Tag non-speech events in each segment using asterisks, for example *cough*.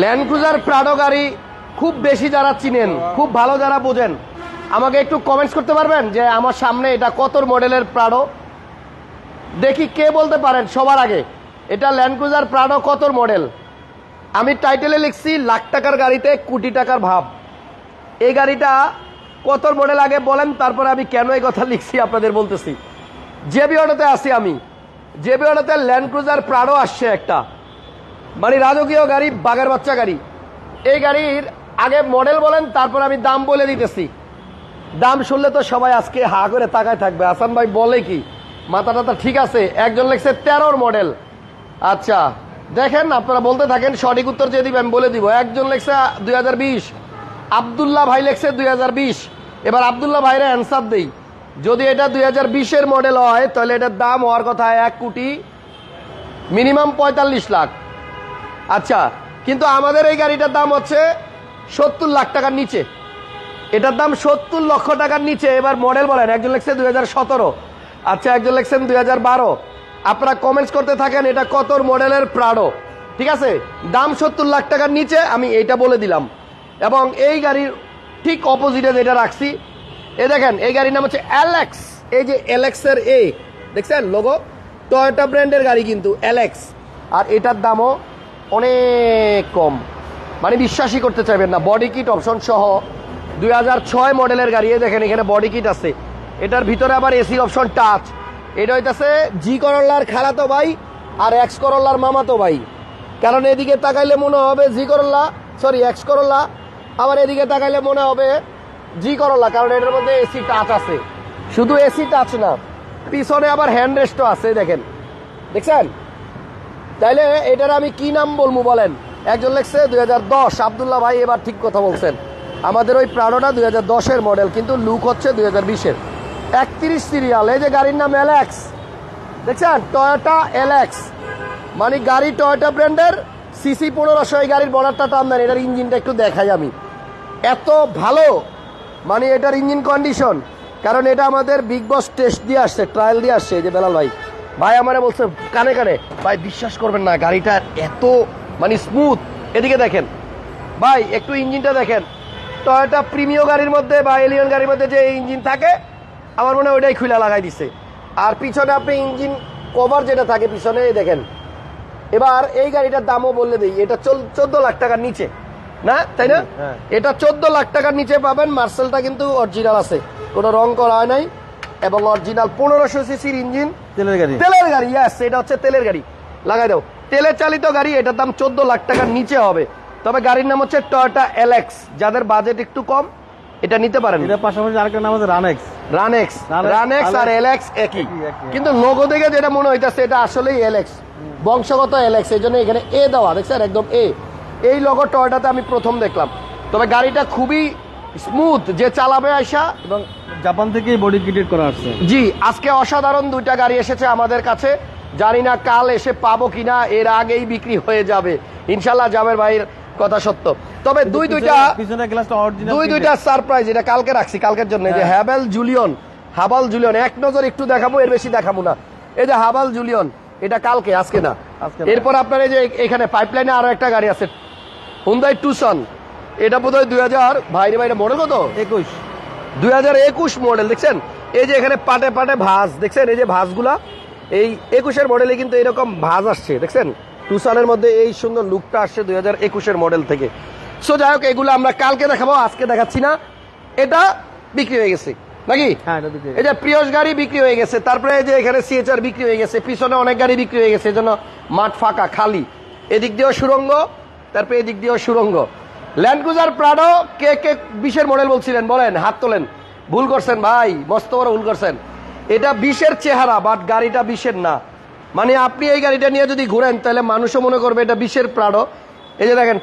Land Cruiser Prado গাড়ি খুব বেশি যারা চিনেন, খুব ভালো যারা বোঝেন, আমাকে একটু কমেন্টস করতে পারবেন যে আমার সামনে এটা কত মডেলের প্রাডো? দেখি কে বলতে পারেন সবার আগে, এটা ল্যান্ড ক্রুজার প্রাডো কত মডেল? আমি টাইটেলে লিখছি, লাখ টাকার গাড়িতে কোটি টাকার ভাব। এই গাড়িটা কত মডেল আগে বলেন, তারপরে আমি কেন এই কথা লিখছি আপনাদের বলতেছি। জেবি অটোতে আসি আমি। জেবি অটোতে ল্যান্ড ক্রুজার প্রাডো আসছে একটা। মানে রাজকীয় গাড়ি, বাঘের বাচ্চা গাড়ি। এই গাড়ির আগে মডেল বলেন, তারপর আমি দাম বলে দিতেছি। দাম শুনলে তো সবাই আজকে হা করে তাকায় থাকবে। হাসান ভাই বলে কি মাথা টাথা ঠিক আছে, একজন লেখছে তেরোর মডেল আচ্ছা দেখেন, আপনারা বলতে থাকেন, সঠিক উত্তর যে দিবেন বলে দিব। একজন লেখছে দুই হাজার বিশ, আবদুল্লাহ ভাই লেখছে দুই হাজার বিশ। এবার আবদুল্লাহ ভাইরা অ্যান্সার দেই। যদি এটা দুই হাজার বিশের মডেল হয়, তাহলে এটার দাম হওয়ার কথা এক কোটি মিনিমাম পঁয়তাল্লিশ লাখ। আচ্ছা কিন্তু আমাদের এই গাড়িটার দাম হচ্ছে সত্তর লাখ টাকার নিচে। এটার দাম সত্তর লক্ষ টাকার নিচে। এবার মডেল বলেন, একজন লিখছে দুই আচ্ছা একজন লিখছেন দুই আপনারা কমেন্টস করতে থাকেন, এটা কত মডেলের প্রাডো ঠিক আছে? দাম সত্তর লাখ টাকার নিচে, আমি এইটা বলে দিলাম। এবং এই গাড়ির ঠিক অপোজিটে যেটা রাখছি, এ দেখেন, এই গাড়ির নাম হচ্ছে অ্যালেক্স এই যে অ্যালেক্সের এ দেখছেন লোগো টয়োটা ব্র্যান্ডের গাড়ি কিন্তু অ্যালেক্স আর এটার দামও অনেক কম। মানে বিশ্বাসই করতে চাইবেন না। বডি কিট অপশন সহ দুই ছয় মডেলের গাড়ি দেখেন এখানে বডি কিট আছে। এটার ভিতরে আবার এসি অপশন টাচ এটা হইতাছে জি করল্লার খালাতো ভাই আর এক্স করল্লার মামাতো ভাই। কারণ এদিকে তাকাইলে মনে হবে জি করল্লা সরি এক্স করল্লা আবার এদিকে তাকাইলে মনে হবে জি করল্লা কারণ এটার মধ্যে এসি টাচ আছে। শুধু এসি টাচ না, পিছনে আবার হ্যান্ড রেস্টও আছে দেখেন। দেখছেন? তাইলে এটার আমি কি নাম বলব বলেন? একজন লেখছে দুই হাজার দশ। আবদুল্লাহ ভাই এবার ঠিক কথা বলছেন। আমাদের ওই প্রাণটা দুই হাজার দশের মডেল কিন্তু লুক হচ্ছে দুই হাজার বিশের। একত্রিশ সিরিয়াল এই যে গাড়ির নাম এলএক্স দেখছেন? টয়োটা এলএক্স মানে গাড়ি টয়োটা ব্র্যান্ডের সিসি পনেরোশো, এই গাড়ির বর্ডারটা টান দেন এটার ইঞ্জিনটা একটু দেখাই আমি। এত ভালো মানে এটার ইঞ্জিন কন্ডিশন কারণ এটা আমাদের বিগ বস টেস্ট দিয়ে আসছে ট্রায়াল দিয়ে আসছে যে বেলাল ভাই। ভাই আমারে বলছে কানে কানে ভাই বিশ্বাস করবেন না গাড়িটা এত মানে স্মুথ এদিকে দেখেন ভাই একটু ইঞ্জিনটা দেখেন। টয়োটা প্রিমিয় গাড়ির মধ্যে বা এলিয়ন গাড়ির মধ্যে যে ইঞ্জিন থাকে আমার মনে হয় ওইটাই খুলে লাগাই দিছে। আর পিছনে আপনি ইঞ্জিন কভার যেটা থাকে পিছনে দেখেন। এবার এই গাড়িটার দামও বললে দিই এটা চোদ্দ লাখ টাকার নিচে। না? তাই না? হ্যাঁ। এটা চোদ্দ লাখ টাকার নিচে পাবেন মার্সেলটা কিন্তু অরিজিনাল আছে। কোনো রং করা হয় নাই। এবং অরিজিনাল পনেরোশো সিসির ইঞ্জিন। তেলের গাড়ি। তেলের গাড়ি ইয়াস এটা হচ্ছে তেলের গাড়ি। লাগাই দাও। তেলের চালিত গাড়ি এটার দাম চোদ্দ লাখ টাকার নিচে হবে। তবে গাড়ির নাম হচ্ছে টয়োটা এলএক্স যাদের বাজেট একটু কম এটা নিতে পারেন। এটা পাশাপাশি আরেকটা নাম আছে রানেক্স রানেক্স রানেক্স, আর এলএক্স একই। কিন্তু লোগো দেখে যেটা মনে হইতাছে এটা আসলেই এলেক্স বংশগত এলএক্স এই জন্য এখানে এ দেওয়া দেখছেন? একদম এ এই লোগো টয়টাতে আমি প্রথম দেখলাম। তবে গাড়িটা খুবই স্মুথ যে চালাবে আইসা। এবং জাপান থেকেই বডি কিটেড করা আসছে। জি আজকে অসাধারণ দুইটা গাড়ি এসেছে আমাদের কাছে। জানি না কাল এসে পাবো কিনা এর আগেই বিক্রি হয়ে যাবে। ইনশাল্লাহ জামের ভাইয়ের কথা সত্য। তবে দুই দুইটা পিছনে গ্লাসটা অরিজিনাল দুই দুইটা সারপ্রাইজ এটা কালকে রাখছি কালকের জন্য। যে হ্যাঁ। হ্যাবেল জুলিয়ন হাবাল জুলিয়ন এক নজর একটু দেখাবো এর বেশি দেখাবো না। এই যে হাবাল জুলিয়ন এটা কালকে আজকে না। আজকে না। এরপর আপনার এই যে এখানে পাইপলাইনে আরও একটা গাড়ি আছে। হুন্দাই টুসন এটা বোধ হয় দুই হাজার ভাইরে ভাইরে মনে কত? একুশ। দুই হাজার একুশ মডেল দেখছেন? এই যে এখানে পাটে পাটে ভাঁজ দেখছেন? এই যে ভাঁজগুলা এই একুশের মডেলে কিন্তু এরকম ভাঁজ আসছে দেখছেন? টুসানের মধ্যে এই সুন্দর লুকটা আসছে দুই হাজার একুশের মডেল থেকে। সো যাই হোক এগুলো আমরা কালকে দেখাবো আজকে দেখাচ্ছি না। এটা বিক্রি হয়ে গেছে নাকি? হ্যাঁ এটা এই যে প্রিয়স গাড়ি বিক্রি হয়ে গেছে তারপরে এই যে এখানে সিএচআর বিক্রি হয়ে গেছে পিছনে অনেক গাড়ি বিক্রি হয়ে গেছে এজন্য মাঠ ফাঁকা খালি। এদিক দিয়েও সুরঙ্গ তারপরে এদিক দিয়েও সুরঙ্গ। ল্যান্ড ক্রুজার প্রাডো কে কে বিশের মডেল বলছিলেন? বলেন হাত তোলেন। ভুল করছেন ভাই মস্ত বড় ভুল করছেন। এটা বিশের চেহারা বাট গাড়িটা বিশের না। মানে আপনি এই গাড়িটা নিয়ে যদি ঘুরেন তাহলে মানুষও মনে করবে এটা বিশের প্রাডো। এই যে দেখেন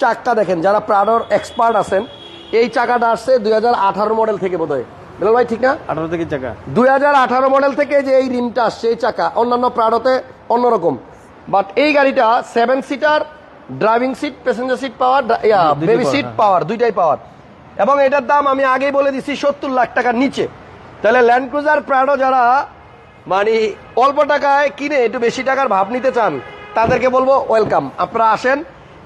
চাকটা দেখেন যারা প্রাডোর এক্সপার্ট আছেন এই চাকাটা আসছে দুই হাজার আঠারো মডেল থেকে বোধহয়। বেলাল ভাই ঠিক না? আঠারো থেকে চাকা। দুই হাজার আঠারো মডেল থেকে যে এই রিমটা আসছে এই চাকা অন্যান্য প্রাডোতে অন্যরকম। বাট এই গাড়িটা seven seater driving seat passenger seat power baby seat. Power দুইটাই পাওয়ার এবং এটার দাম আমি আগেই বলে দিচ্ছি সত্তর লাখ টাকার নিচে। তাহলে ল্যান্ড ক্রুজার প্রাডো যারা মানে অল্প টাকায় কিনে একটু বেশি টাকার ভাব নিতে চান তাদেরকে বলব ওয়েলকাম আপনারা আসেন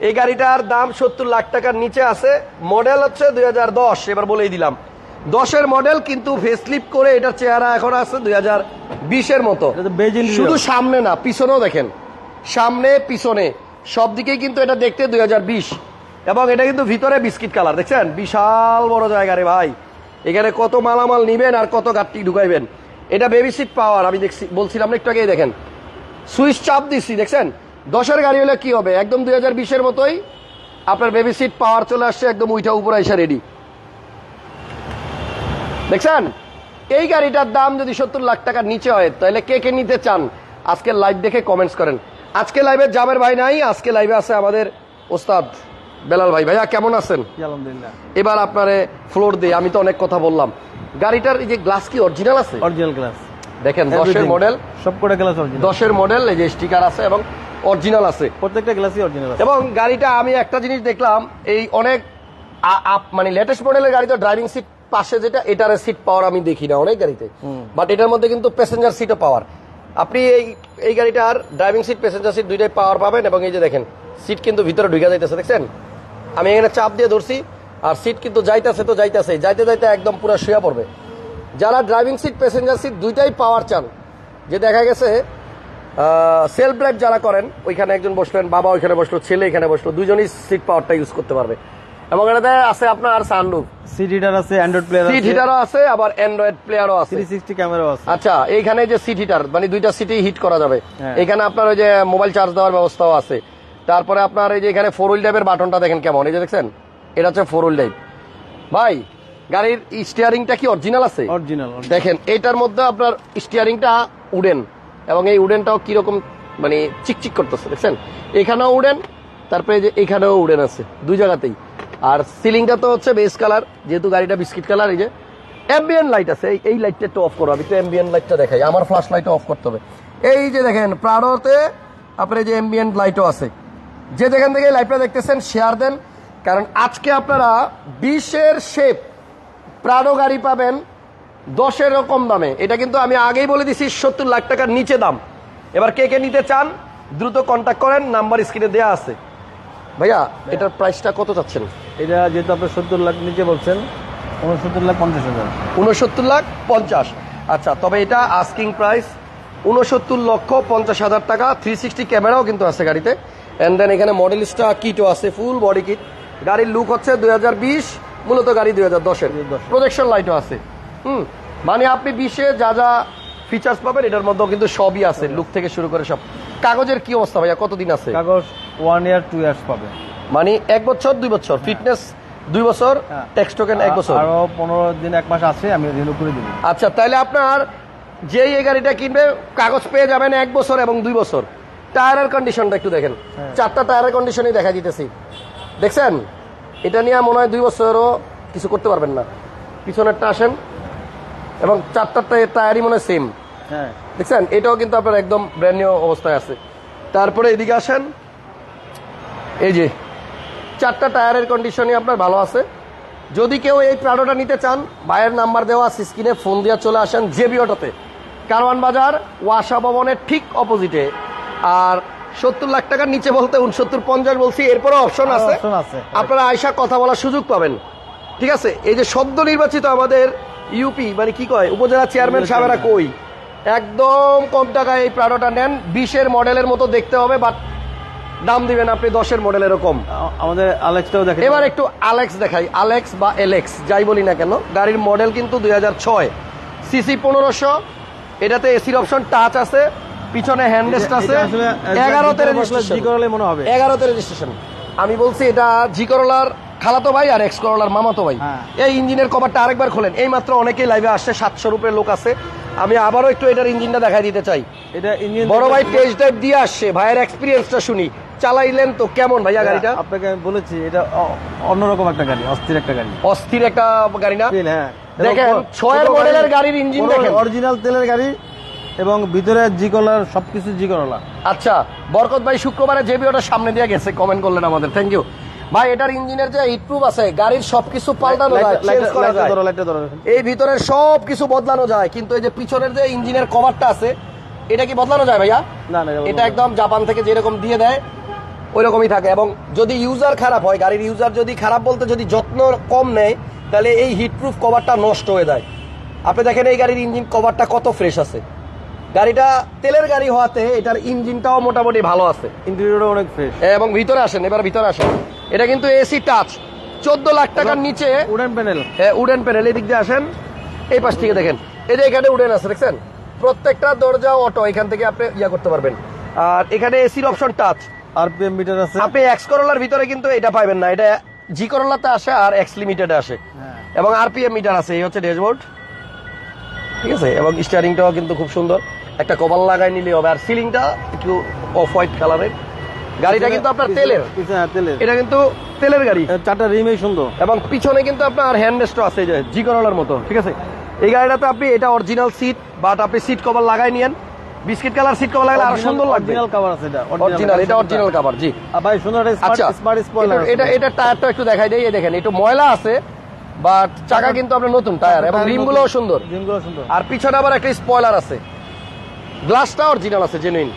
এই গাড়িটার দাম সত্তর লাখ টাকার নিচে আছে। মডেল হচ্ছে দুই হাজার দশ এবার বলেই দিলাম। দশের মডেল কিন্তু ফেসলিপ করে এটার চেহারা এখন আছে দুই হাজার বিশের মতো। শুধু সামনে না পিছনেও দেখেন। সামনে পিছনে। সব দিকেই কিন্তু এটা দেখতে দু হাজার বিশ। এবং এটা কিন্তু ভিতরে বিস্কিট কালার, দেখছেন? বিশাল বড় জায়গা রে ভাই। এখানে কত মালামাল নিবেন আর কত গাড়ি ঢুকাইবেন। এটা বেবি সিট পাওয়ার আমি দেখছি, বলছিলাম একটু আগেই দেখেন। সুইচ চাপ দিচ্ছি দেখছেন? দশের গাড়ি হলে কি হবে? একদম দুই হাজার বিশের মতোই আপনার বেবি সিট পাওয়ার চলে আসছে, একদম উইঠা উপরে এসে রেডি দেখছেন? এই গাড়িটার দাম যদি সত্তর লাখ টাকার নিচে হয়, তাহলে কে কে নিতে চান? আজকে লাইভ দেখে কমেন্টস করেন। আজকে লাইভে জাবের ভাই নাই আজকে লাইভে আছে আমাদের ওস্তাদ বেলাল ভাই। ভাইয়া কেমন আছেন? আলহামদুলিল্লাহ। এবার আপনারে ফ্লোর দিয়ে আমি তো অনেক কথা বললাম। গাড়িটার এই যে গ্লাস কি অরিজিনাল আছে? অরিজিনাল ক্লাস দেখেন দশের মডেল সব কটা গ্লাস অরিজিনাল দশের মডেল এই যে স্টিকার আছে এবং অরিজিনাল আছে। প্রত্যেকটা গ্লাসই অরিজিনাল আছে। এবং গাড়িটা আমি একটা জিনিস দেখলাম এই অনেক আপ- মানে লেটেস্ট মডেলের গাড়ি তো ড্রাইভিং সিট পাশে যেটা এটার সিট পাওয়ার আমি দেখি না অনেক গাড়িতে। বাট এটার মধ্যে কিন্তু প্যাসেঞ্জার সিটও পাওয়ার আপনি এই এই গাড়িটার ড্রাইভিং সিট প্যাসেঞ্জার সিট দুইটাই পাওয়ার পাবেন এবং এই যে দেখেন সিট কিন্তু ভিতরে ঢুকে যাইতেছে, দেখছেন? আমি এখানে চাপ দিয়ে ধরছি, আর সিট কিন্তু যাইতেছে তো যাইতেছে যাইতে যাইতে একদম পুরো শুয়ে পড়বে। যারা ড্রাইভিং সিট প্যাসেঞ্জার সিট দুইটাই পাওয়ার চান, যে দেখা গেছে সেলফ ড্রাইভ যারা করেন, ওইখানে একজন বসলেন, বাবা ওইখানে বসল, ছেলে এখানে বসল দুজনই সিট পাওয়ারটা ইউজ করতে পারবে। এবং এটাতে আছে আপনার সানরুফ হিটার আছে অ্যান্ড্রয়েড প্লেয়ার সিট আছে। হিটারও আছে আবার অ্যান্ড্রয়েড প্লেয়ারও আছে। থ্রি সিক্সটি ক্যামেরাও আছে। আচ্ছা এইখানে যে সিট হিটার মানে দুইটা সিটি হিট করা যাবে। হ্যাঁ। এখানে আপনার ওই যে মোবাইল চার্জ দেওয়ার ব্যবস্থাও আছে। তারপরে আপনার এই যে এখানে ফোর হুইল ড্রাইভের বাটনটা দেখেন কেমন এই যে দেখছেন? এটা হচ্ছে ফোর হুইল ড্রাইভ ভাই গাড়ির স্টিয়ারিংটা কি অরিজিনাল আছে? অরিজিনাল দেখেন এটার মধ্যে আপনার স্টিয়ারিংটা উডেন এবং এই উডেনটাও কীরকম মানে চিকচিক করতেছে দেখছেন? এখানেও উডেন তারপরে যে এখানেও উডেন আছে দুই জায়গাতেই। আর সিলিংটা তো হচ্ছে বেস কালার যেহেতু গাড়িটা বিস্কিট কালার এই যে অ্যাম্বিয়েন্ট লাইট আছে এই- লাইটটা একটু অফ করো আমি তো অ্যাম্বিয়েন্ট লাইটটা দেখাই আমার ফ্ল্যাশ লাইটও অফ করতে হবে। এই যে দেখেন প্রাডোতে আপনার যে অ্যাম্বিয়েন্ট লাইটও আছে। যে যেখান থেকে লাইটটা দেখতেছেন শেয়ার দেন কারণ আজকে আপনারা বিশের শেপ প্রাডো গাড়ি পাবেন দশের কম দামে। এটা কিন্তু আমি আগেই বলে দিছি সত্তর লাখ টাকার নিচে দাম। এবার কে কে নিতে চান দ্রুত কন্ট্যাক্ট করেন নাম্বার স্ক্রিনে দেওয়া আছে। ভাইয়া এটার প্রাইসটা কত চাচ্ছেন? এটা যেহেতু আপনি সত্তর লাখ নিচে বলছেন উনসত্তর লাখ পঞ্চাশ হাজার। উনসত্তর লাখ পঞ্চাশ। আচ্ছা তবে এটা আস্কিং প্রাইস উনসত্তর লক্ষ পঞ্চাশ হাজার টাকা থ্রি সিক্সটি ক্যামেরাও কিন্তু আছে গাড়িতে। অ্যান্ড দেন এখানে মডেলিস্টা কিটও আছে ফুল বডি কিট গাড়ির লুক হচ্ছে দুই হাজার বিশ মূলত গাড়ি দুই হাজার দশের। 2010 প্রজেকশন লাইটও আছে। হুম মানে আপনি বিশে যা যা ফিচার্স পাবেন এটার মধ্যেও কিন্তু সবই আছে লুক থেকে শুরু করে সব। কাগজের কি অবস্থা ভাইয়া? কতদিন আছে? কাগজ ওয়ান ইয়ার টু ইয়ার্স পাবে। মানে এক বছর দুই বছর। ফিটনেস দুই বছর। ট্যাক্স টোকেন এক বছর। আরও পনেরো দিন এক মাস আছে আমি রিনিউ করে দিব। আচ্ছা তাহলে আপনার যেই এই গাড়িটা কিনবে কাগজ পেয়ে যাবেন এক বছর এবং দুই বছর। টায়ারের কন্ডিশনটা একটু দেখেন। হ্যাঁ। চারটা টায়ারের কন্ডিশনই দেখা দিতেছি। দেখছেন? এটা নিয়ে মনে হয় দুই বছরও কিছু করতে পারবেন না। পিছনেরটা আসেন এবং চারটা টায়ারই মনে হয় সেম হ্যাঁ। দেখছেন? এটাও কিন্তু আপনার একদম ব্র্যান্ড নিউ অবস্থায় আছে। তারপরে এদিকে আসেন। এই যে চারটা টায়ারের কন্ডিশনই আপনার ভালো আছে। যদি কেউ এই প্রাডোটা নিতে চান ভাইয়ের নাম্বার দেওয়া স্ক্রিনে ফোন দিয়ে চলে আসেন জেবি অটোতে কারওয়ান বাজার ওয়াসা ভবনের ঠিক অপোজিটে আর সত্তর লাখ টাকার নিচে বলতে উনসত্তর পঞ্চাশ বলছি এরপরে অপশন আছে। আছে। আপনারা আয়সা কথা বলার সুযোগ পাবেন। ঠিক আছে? এই যে সদ্য নির্বাচিত আমাদের ইউপি মানে কি কয় উপজেলা চেয়ারম্যান সাহেবেরা কই? একদম কম টাকায় এই প্রাডোটা নেন। বিশের মডেলের মতো দেখতে হবে বাট দাম দিবেন আপনি দশের মডেল এরকম। আমাদের আলেক্সটাও দেখে এবার একটু আলেক্স দেখাই আলেক্স বা এলেক্স যাই বলি না কেন গাড়ির মডেল কিন্তু দুই হাজার ছয়। সিসি পনেরোশো এটাতে এসির অপশন টাচ আছে পিছনে হ্যান্ডরেস্ট আছে এগারোতে রেজিস্ট্রেশন মনে হবে। এগারোতে রেজিস্ট্রেশন আমি বলছি এটা জি করলার খালাতো ভাই আর এক্স করলার মামাতো ভাই। হ্যাঁ। এই ইঞ্জিনের কভারটা আরেকবার খোলেন। এই মাত্র অনেকেই লাইভে আসছে সাতশো রুপের লোক আছে। আমি আবারও একটু এটার ইঞ্জিনটা দেখাই দিতে চাই। এটা ইঞ্জিন বড় ভাই টেস্ট ড্রাইভ দিয়ে আসছে। ভাইয়ের এক্সপিরিয়েন্সটা শুনি। চালাইলেন তো কেমন ভাইয়া গাড়িটা? আপনাকে আমি বলেছি এটা অন্যরকম একটা গাড়ি অস্থির একটা গাড়ি। অস্থির একটা গাড়ি না? হ্যাঁ। দেখেন, ছয়ের মডেলের গাড়ির ইঞ্জিন দেখেন। অরিজিনাল তেলের গাড়ি এবং ভিতরে জি কলার সবকিছু জি করলা আচ্ছা বরকত ভাই শুক্রবারে জেবি ওটা সামনে দিয়ে গেছে কমেন্ট করলেন আমাদের। থ্যাংক ইউ ভাই এটার ইঞ্জিনের যে হিটপ্রুফ আছে গাড়ির সবকিছু পাল্টানো যায় এই ভিতরের সব কিছু বদলানো যায় কিন্তু এই যে পিছনের যে ইঞ্জিনের কভারটা আছে এটা কি বদলানো যায় ভাইয়া? না না এটা একদম জাপান থেকে যেরকম দিয়ে দেয় ওই রকমই থাকে। এবং যদি ইউজার খারাপ হয় গাড়ির ইউজার যদি খারাপ বলতে যদি যত্ন কম নেয় তাহলে এই হিটপ্রুফ কভারটা নষ্ট হয়ে যায়। আপনি দেখেন এই গাড়ির ইঞ্জিন কভারটা কত ফ্রেশ আছে। গাড়িটা তেলের গাড়ি হওয়াতে এটার ইঞ্জিনটাও মোটামুটি ভালো আছে। ইন্টেরিয়রও অনেক ফ্রেশ এবং ভিতরে আসেন এবার ভিতরে আসেন। এটা কিন্তু এসি টাচ চোদ্দ লাখ টাকার নিচে উডেন প্যানেল হ্যাঁ উডেন প্যানেল এই দিক দিয়ে আসেন। এই পাশ থেকে দেখেন। এই যে এখানে উডেন আছে দেখছেন? প্রত্যেকটা দরজা অটো এখান থেকে আপনি ইয়া করতে পারবেন। আর এখানে এসির অপশন টাচ আরপিএম মিটার আছে। আপনি এক্স করোলার ভিতরে কিন্তু এটা পাবেন না। এটা জি করোলাতে আসে আর এক্স লিমিটেডে আসে। হ্যাঁ। এবং আরপিএম মিটার আছে এই হচ্ছে ড্যাশবোর্ড ঠিক আছে? এবং স্টিয়ারিংটাও কিন্তু খুব সুন্দর। একটা কভার লাগাই নিলে হবে। আর সিলিংটা একটু অফ হোয়াইট কালারের গাড়িটা কিন্তু আপনার তেলের। হ্যাঁ, এটা কিন্তু তেলের গাড়ি। চারটা রিমই সুন্দর। এবং পিছনে কিন্তু আপনার হ্যান্ড রেস্টও আছে জি করোলার মতো। ঠিক আছে? এই গাড়িটাতে আপনি এটা অরিজিনাল সিট বাট আপনি সিট কভার লাগাই নিয়েন। বিস্কিট কালার সিট কভার লাগালে আরও সুন্দর লাগবে। অরিজিনাল কভার আছে এটা অরিজিনাল এটা অরিজিনাল কভার জি। ভাই সুন্দর স্মার্ট স্মার্ট স্পয়লার এটা এটা টায়ারটা একটু দেখাই দেই এই দেখেন একটু ময়লা আছে বাট চাকা কিন্তু আপনার নতুন টায়ার এবং রিমগুলোও সুন্দর। রিমগুলো সুন্দর। আর পিছনে আবার একটা স্পয়লার আছে। গ্লাসটা অরিজিনাল আছে জেনুইন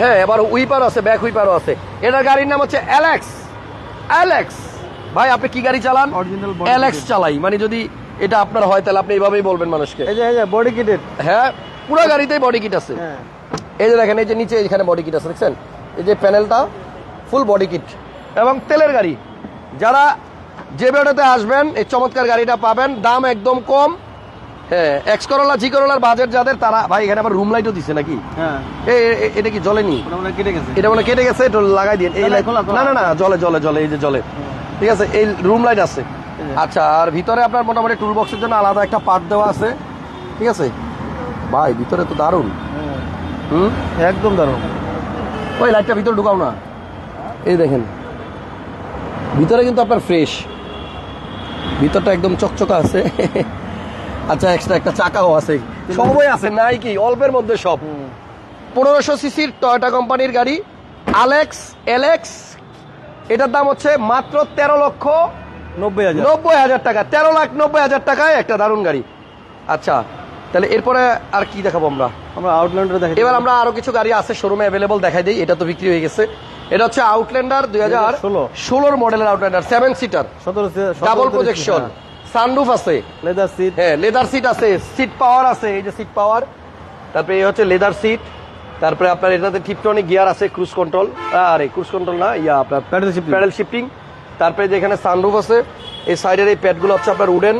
হ্যাঁ এবার উইপার আছে ব্যাক উইপারও আছে। এটার গাড়ির নাম হচ্ছে অ্যালেক্স অ্যালেক্স ভাই আপনি কি গাড়ি চালান? অ্যালেক্স চালাই মানে যদি এটা আপনার হয় তাহলে আপনি এইভাবেই বলবেন মানুষকে। এই যে বডি কিটেড হ্যাঁ? পুরো গাড়িতেই বডি কিট আছে। হ্যাঁ। এই যে দেখেন এই যে নিচে এখানে বডি কিট আছে দেখছেন? এই যে প্যানেলটা ফুল বডি কিট এবং তেলের গাড়ি। যারা যে বেড়াতে আসবেন এই চমৎকার গাড়িটা পাবেন। দাম একদম কম। হ্যাঁ এক্স করোলা জি করোলার বাজেট যাদের তারা ভাই এখানে আবার রুম লাইটও দিছে নাকি? হ্যাঁ। এটা কি জ্বলেনি? ওটা মনে কেটে গেছে। এটা মানে কেটে গেছে একটু লাগাই দিন এই না, না। না না না জলে জলে জলে এই যে জলে ঠিক আছে এই রুম লাইট আছে। আচ্ছা আর ভিতরে আপনার মোটামুটি টুল বক্সের জন্য আলাদা একটা পার্ট দেওয়া আছে। ঠিক আছে? ভাই ভিতরে তো দারুণ। হুম? একদম দারুণ। ওই লাইটটা ভিতরে ঢুকাও না। এই দেখেন। ভিতরে কিন্তু আপনার ফ্রেশ ভিতরটা একদম চকচকা আছে। *laughs* আচ্ছা এক্সট্রা একটা চাকাও আছে। সবই আছে নাই কি অল্পের মধ্যে সব। পনেরোশো সিসির টয়োটা কোম্পানির গাড়ি আলেক্স এলেক্স এটার দাম হচ্ছে মাত্র তেরো লক্ষ নব্বই হাজার। নব্বই হাজার টাকা তেরো লাখ নব্বই হাজার টাকায় একটা দারুণ গাড়ি। আচ্ছা তাহলে এরপরে আর কি দেখাবো আমরা? আমরা আউটল্যান্ডার দেখাই। এবার আমরা আরও কিছু গাড়ি আছে শোরুমে অ্যাভেলেবল দেখাই দিই এটা তো বিক্রি হয়ে গেছে। এটা হচ্ছে আউটল্যান্ডার দুই হাজার 2016 ষোলোর মডেলের Outlander seven seater double projection sunroof আছে। লেদার সিট হ্যাঁ লেদার সিট আছে সিট পাওয়ার আছে এই যে সিট পাওয়ার তারপরে এই হচ্ছে লেদার সিট তারপরে আপনার এটাতে টিপটনিক গিয়ার আছে ক্রুজ কন্ট্রোল আরে ক্রুজ কন্ট্রোল না ইয়া আপনার Pedal shifting। প্যাডেল শিফটিং তারপরে যেখানে সানরুফ আছে এই সাইডের এই প্যাডগুলো হচ্ছে আপনার wooden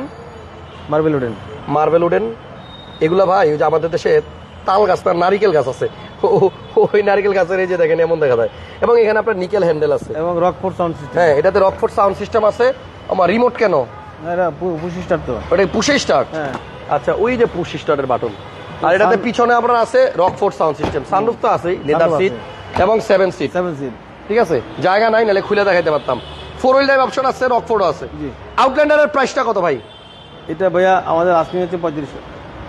marble wooden marble wooden এগুলো ভাই ওই যে আমাদের দেশে তাল গাছ না নারিকেল গাছ আছে। ওই নারিকেল গাছের এই যে দেখেন এমন দেখা যায়। এবং এখানে আপনার নিকেল হ্যান্ডেল আছে। এবং রকফোর্ড সাউন্ড সিস্টেম। হ্যাঁ এটাতে রকফোর্ড সাউন্ড সিস্টেম আছে। আমার রিমোট কেন? এটা পুশি স্টার্ট তো। ওটা পুশে স্টার্ট? হ্যাঁ। আচ্ছা ওই যে পুশ স্টার্টের বাটন। আর এটাতে পিছনে আপনার আছে রকফোর্ড সাউন্ড সিস্টেম। সানরুফ তো আছেই লেদার সিট এবং সেভেন সিট। Seven seat. ঠিক আছে? জায়গা নাই নাহলে খুলে দেখাইতে পারতাম। ফোর হুইল ড্রাইভ অপশন আছে রকফোর্ডও আছে। আউটল্যান্ডারের প্রাইসটা কত ভাই? এটা ভাইয়া আমাদের আজকে হচ্ছে পঁয়ত্রিশশো।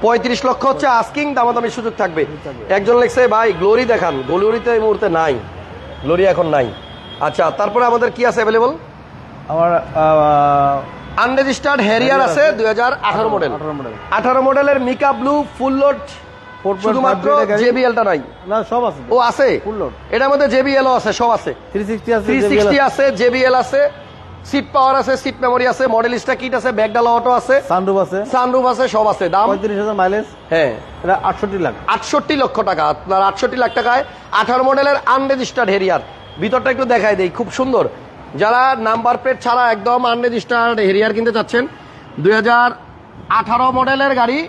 পঁয়ত্রিশ লক্ষ হচ্ছে আস্কিং দামাদামি সুযোগ থাকবে। একজন লেখছে ভাই গ্লোরি দেখান। গ্লোরিতে এই মুহূর্তে নাই। গ্লোরি এখন নাই। আচ্ছা তারপরে আমাদের কি আছে অ্যাভেলেবল আমার আনরেজিস্টার্ড হ্যারিয়ার আছে দুই হাজার আঠারো মডেল আঠারো মডেল আঠারো মডেলের মিকা ব্লু ফুল লোড শুধুমাত্র জেবিএলটা নাই। না সব আছে। ও আছে? Full load। এটার মধ্যে জেবিএলও আছে সব আছে। থ্রি সিক্সটি আছে থ্রি সিক্সটি আছে জেবিএল আছে। সিট পাওয়ার আছে সিট মেমোরি আছে মডেলিস্টা কিট আছে ব্যাগডালা অটো আছে। সানরুফ আছে। সানরুফ আছে সব আছে। দাম? পঁয়ত্রিশ হাজার মাইলেজ হ্যাঁ। এটা আটষট্টি লাখ। আটষট্টি লক্ষ টাকা। আপনার আটষট্টি লাখ টাকায় আঠারো মডেলের আনরেজিস্টার্ড হেরিয়ার ভিতরটা একটু দেখাই দেই খুব সুন্দর। যারা নাম্বার প্লেট ছাড়া একদম আনরেজিস্টার্ড হেরিয়ার কিনতে চাচ্ছেন দুই হাজার আঠারো মডেলের গাড়ি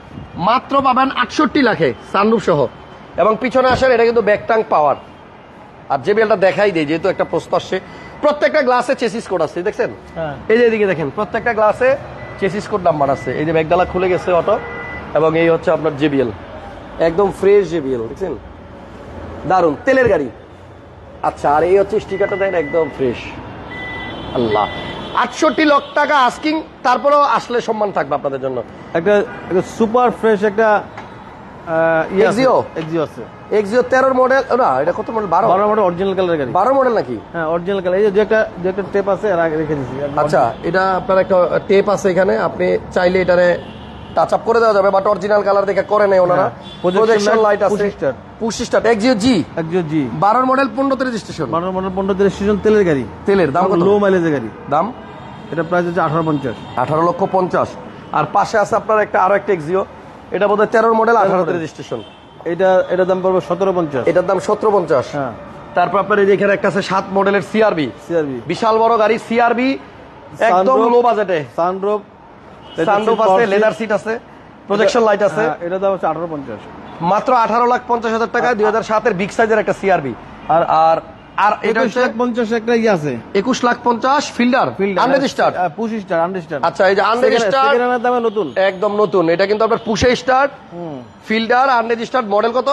মাত্র পাবেন আটষট্টি লাখে সানরুফ সহ। এবং পিছনে আসেন এটা কিন্তু ব্যাকটাং পাওয়ার আর যে বিলটা দেখাই দেয় যেহেতু একটা প্রশ্ন আসছে প্রত্যেকটা গ্লাসে চেসিস কোড আছে দেখছেন? হ্যাঁ। এই যে এদিকে দেখেন প্রত্যেকটা গ্লাসে চেসিস কোড নাম্বার আছে। এই যে ব্যাগডালা খুলে গেছে অটো এবং এই হচ্ছে আপনার জেবিএল একদম ফ্রেশ জেবিএল দেখছেন? দারুণ তেলের গাড়ি। আচ্ছা আর এই হচ্ছে স্টিকারটা দেন একদম ফ্রেশ আল্লাহ। আটষট্টি লক্ষ টাকা আস্কিং তারপরেও আসলে সম্মান থাকবে আপনাদের জন্য। একটা একটা সুপার ফ্রেশ একটা এক্সিও আছে। এক্সিও তেরোর মডেল না এটা কত মডেল বারো? বারো মডেল অরিজিনাল কালার গাড়ি। বারো মডেল নাকি? হ্যাঁ অরিজিনাল কালার এই যে একটা টেপ আছে আর আগে রেখে দিছি। আচ্ছা এটা আপনার একটা টেপ আছে এখানে। আপনি চাইলে এটারে টাচ আপ করে দেওয়া যাবে বাট অরিজিনাল কালার দেখে করে নেই ওনারা। হ্যাঁ, প্রজেকশন লাইট আছে। Push start Axio G G বারোর মডেল পনেরোতে রেজিস্ট্রেশন বারো মডেল পনেরো রেজিস্ট্রেশন তেলের গাড়ি। তেলের দাম কত? লো মাইলেজের গাড়ি। দাম? এটা প্রাইস হচ্ছে আঠারো পঞ্চাশ। আঠারো লক্ষ পঞ্চাশ। আর পাশে আছে আপনার একটা আরও একটা এক্সিও এটা বোধহয় তেরোর মডেল আঠারোতে রেজিস্ট্রেশন এটা এটার দাম পড়বে সতেরো পঞ্চাশ এটার দাম সতেরো পঞ্চাশ হ্যাঁ। তারপর আপনার এই যে এখানে একটা আছে সাত মডেলের সিআরবি সিআরবি বিশাল বড় গাড়ি সিআরবি একদম। লো বাজেটে সানরুফ সানরুফ আছে লেদার সিট আছে প্রজেকশন লাইট আছে। হ্যাঁ, এটা দাম হচ্ছে আঠারো পঞ্চাশ মাত্র আঠারো লাখ পঞ্চাশ হাজার টাকায় দুই হাজার সাতের বিগ সাইজের একটা সিআরবি আর আর আর একুশ লাখ পঞ্চাশ একটা ইয়ে আছে। একুশ লাখ পঞ্চাশ Fielder? Unregistered push star unregistered আচ্ছা এই যে আনরেজিস্টার্ড দামে নতুন। একদম নতুন। এটা কিন্তু আপনার স্টার্ট ফিল্ডার আনরেজিস্টার্ড মডেল কত?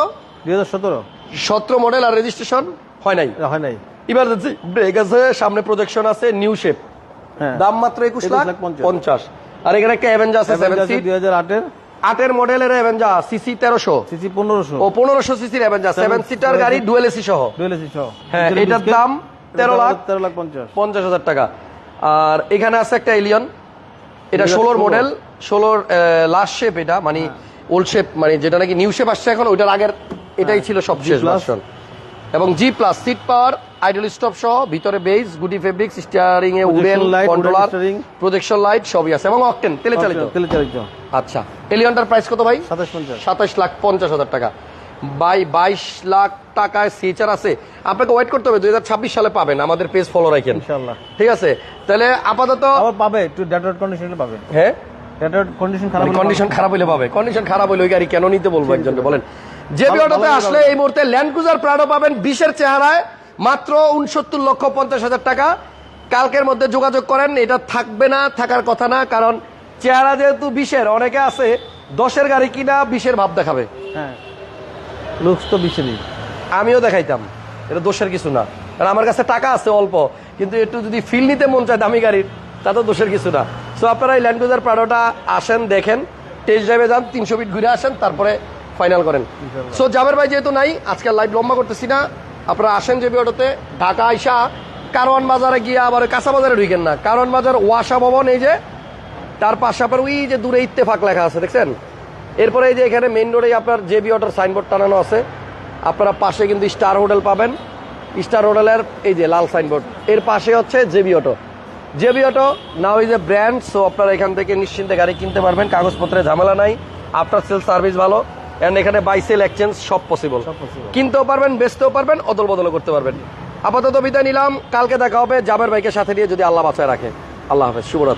দুই হাজার সতেরো। সতেরো মডেল আর রেজিস্ট্রেশন হয় নাই? হয় নাই। ইমার্জেন্সি ব্রেক আছে সামনে প্রজেকশন আছে নিউ শেপ হ্যাঁ। দাম মাত্র একুশ লাখ পঞ্চাশ। পঞ্চাশ। আর এখানে একটা অ্যাভেঞ্জার আছে সেভেন সিট দুই হাজার আটের। আটের মডেলের অ্যাভেঞ্জার সিসি তেরোশো। সিসি পনেরোশো। ও পনেরোশো সিসির অ্যাভেঞ্জার সেভেন সিটার গাড়ি ডুয়েল এসি সহ। ডুয়েল এসি সহ। হ্যাঁ, এটার দাম এটার 13 দাম লাখ। তেরো লাখ পঞ্চাশ। পঞ্চাশ হাজার টাকা। আর এখানে আছে একটা এলিয়ন এটা ষোলোর মডেল ষোলোর লাস্ট শেপ এটা মানে ওল্ড শেপ মানে যেটা নাকি নিউ শেপ আসছে এখন ওইটার আগের এটাই ছিল সবশেষ plus। ভার্সন এবং G plus seat power idle stop সহ ভিতরে বেস গুডি ফেব্রিক্স স্টিয়ারিং এ উডেন কন্ট্রোলার প্রজেকশন লাইট সবই আছে এবং অকটেন তেলে চালিত। তেলে চালিত। আচ্ছা এলিয়নটার প্রাইস কত ভাই? সাতাশ পঞ্চাশ। সাতাশ লাখ পঞ্চাশ হাজার টাকা। বাই বাইশ লাখ টাকায় সিচার আছে। আপনাকে ওয়েট করতে হবে দুই সালে পাবেন আমাদের পেজ ফলো রাখেন। ইনশাল্লাহ ঠিক আছে? তাহলে আপাতত আবার পাবে একটু ডেটার কন্ডিশনে পাবে। হ্যাঁ? ডেটার কন্ডিশন খারাপ কন্ডিশন খারাপ হলে পাবে। কন্ডিশন খারাপ হলে ওই গাড়ি কেন নিতে বলব একজনকে বলেন। যে ভালো আসলে এই মুহূর্তে ল্যান্ড ক্রুজার প্রাডো পাবেন বিশের চেহারায়। মাত্র উনসত্তর লক্ষ পঞ্চাশ হাজার টাকা। কালকের মধ্যে যোগাযোগ করেন এটা থাকবে না থাকার কথা না কারণ চেহারা যেহেতু বিশের অনেকে আছে দশের গাড়ি কিনা বিশের ভাব দেখাবে। হ্যাঁ। লুকস তো বিশেরই। আমিও দেখাইতাম এটা দোষের কিছু না। কারণ আমার কাছে টাকা আছে অল্প কিন্তু একটু যদি ফিল নিতে মন চায় দামি গাড়ির তা তো দোষের কিছু না। সো আপনারা এই ল্যান্ড ক্রুজার প্রাডোটা আসেন দেখেন টেস্ট ড্রাইভে যান তিনশো ফিট ঘুরে আসেন তারপরে ফাইনাল করেন। সো জাবের ভাই যেহেতু নাই আজকে লাইভ লম্বা করতেছি না। আপনারা আসেন জেবি অটোতে ঢাকা আইসা কারওয়ান বাজারে গিয়ে আবার কাঁচা বাজারে ঢুকেন না। কারওয়ান বাজার ওয়াসা ভবন, এই যে, তার পাশে আপনার ওই যে দূরে ইত্তেফাক লেখা আছে, দেখছেন? এরপরে এই যে এখানে মেইন রোডে আপনার জেবি অটোর সাইনবোর্ড টানানো আছে, আপনারা পাশে কিন্তু স্টার হোটেল পাবেন। স্টার হোটেলের এই যে লাল সাইনবোর্ড এর পাশে হচ্ছে JB auto JB auto now is a brand so আপনারা এখান থেকে নিশ্চিন্তে গাড়ি কিনতে পারবেন, কাগজপত্রে ঝামেলা নাই। আফটার সেল সার্ভিস ভালো। এন্ড এখানে বাই সেল এক্সচেঞ্জ সব পসিবল কিনতেও পারবেন বেচতেও পারবেন অদল বদল করতে পারবেন। আপাতত বিদায় নিলাম কালকে দেখা হবে জাবের ভাইকে সাথে নিয়ে যদি আল্লাহ বাঁচায় রাখে। আল্লাহ হাফেজ শুভরাত্রি।